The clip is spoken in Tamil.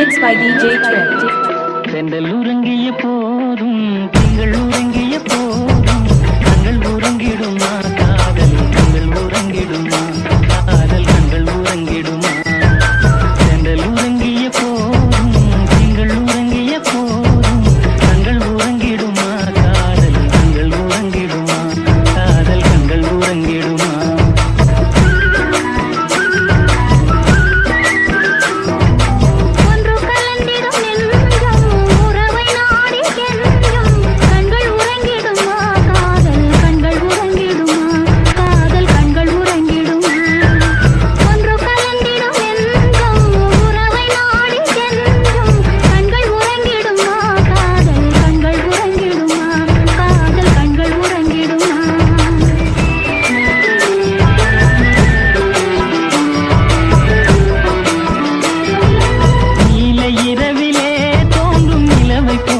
Remix by DJ Trip. சென்றல் உறங்கிய போதும் நீங்கள் உறங்கிய they pull.